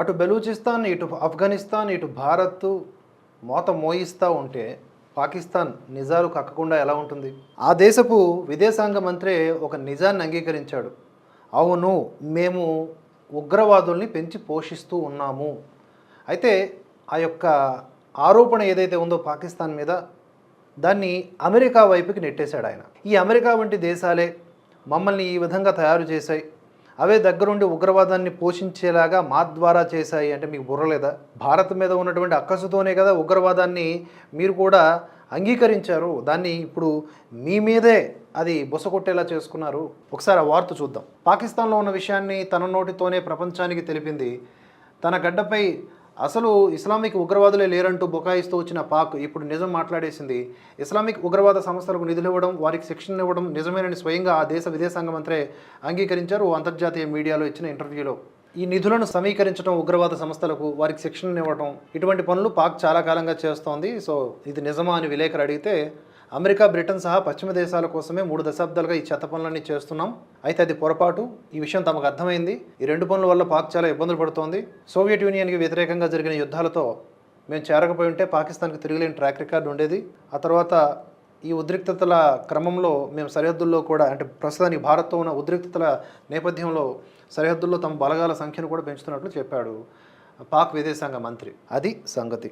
అటు బెలూచిస్తాన్ ఇటు ఆఫ్ఘనిస్తాన్ ఇటు భారత్ మోత మోయిస్తూ ఉంటే పాకిస్తాన్ నిజాలు కక్కకుండా ఎలా ఉంటుంది? ఆ దేశపు విదేశాంగ మంత్రి ఒక నిజాన్ని అంగీకరించాడు. అవును మేము ఉగ్రవాదుల్ని పెంచి పోషిస్తూ ఉన్నాము. అయితే ఆ యొక్క ఆరోపణ ఏదైతే ఉందో పాకిస్తాన్ మీద దాన్ని అమెరికా వైపుకి నెట్టేశాడు ఆయన. ఈ అమెరికా వంటి దేశాలే మమ్మల్ని ఈ విధంగా తయారు చేశాయి. అవే దగ్గరుండి ఉగ్రవాదాన్ని పోషించేలాగా మా ద్వారా చేశాయి. అంటే మీకు బుర్రలేదా భారత్ మీద ఉన్నటువంటి అక్కసుతోనే కదా ఉగ్రవాదాన్ని మీరు కూడా అంగీకరించారు. దాన్ని ఇప్పుడు మీ మీదే అది బుసకొట్టేలా చేసుకున్నారు. ఒకసారి ఆ వార్త చూద్దాం. పాకిస్తాన్లో ఉన్న విషయాన్ని తన నోటితోనే ప్రపంచానికి తెలిపింది. తన గడ్డపై అసలు ఇస్లామిక్ ఉగ్రవాదులే లేరంటూ బుకాయిస్తూ వచ్చిన పాక్ ఇప్పుడు నిజం మాట్లాడేసింది. ఇస్లామిక్ ఉగ్రవాద సంస్థలకు నిధులు ఇవ్వడం వారికి శిక్షణ ఇవ్వడం నిజమేనని స్వయంగా ఆ దేశ విదేశాంగ మంత్రే అంగీకరించారు. ఓ అంతర్జాతీయ మీడియాలో ఇచ్చిన ఇంటర్వ్యూలో ఈ నిధులను సమీకరించడం ఉగ్రవాద సంస్థలకు వారికి శిక్షణ ఇవ్వడం ఇటువంటి పనులు పాక్ చాలా కాలంగా చేస్తోంది. సో ఇది నిజమా అని విలేకరు అడిగితే అమెరికా బ్రిటన్ సహా పశ్చిమ దేశాల కోసమే మూడు దశాబ్దాలుగా ఈ చెత్త పనులన్నీ చేస్తున్నాం. అయితే అది పొరపాటు. ఈ విషయం తమకు అర్థమైంది. ఈ రెండు పనుల వల్ల పాక్ చాలా ఇబ్బందులు పడుతోంది. సోవియట్ యూనియన్కి వ్యతిరేకంగా జరిగిన యుద్ధాలతో మేము చేరకపోయి ఉంటే పాకిస్తాన్కి తిరిగిలేని ట్రాక్ రికార్డు ఉండేది. ఆ తర్వాత ఈ ఉద్రిక్తతల క్రమంలో మేము సరిహద్దుల్లో కూడా అంటే ప్రస్తుతానికి భారత్తో ఉన్న ఉద్రిక్తతల నేపథ్యంలో సరిహద్దుల్లో తమ బలగాల సంఖ్యను కూడా పెంచుతున్నట్లు చెప్పాడు పాక్ విదేశాంగ మంత్రి. అది సంగతి.